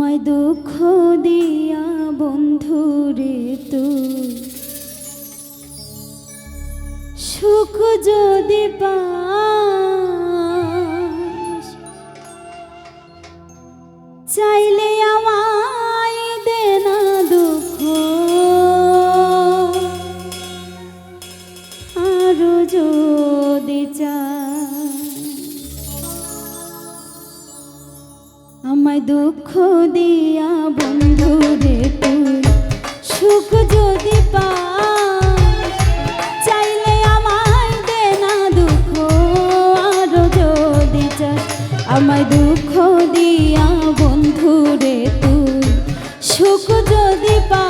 আমায় দুঃখ দিয়া বন্ধু রে সুখ যদি পা আমায় দুঃখ দিয়া বন্ধু রে তুই, সুখ যদি পা চাইলে আমায় দে না দুঃখ, আরও যদি চাস। আমায় দুঃখ দিয়া বন্ধু রে তুই, সুখ যদি পা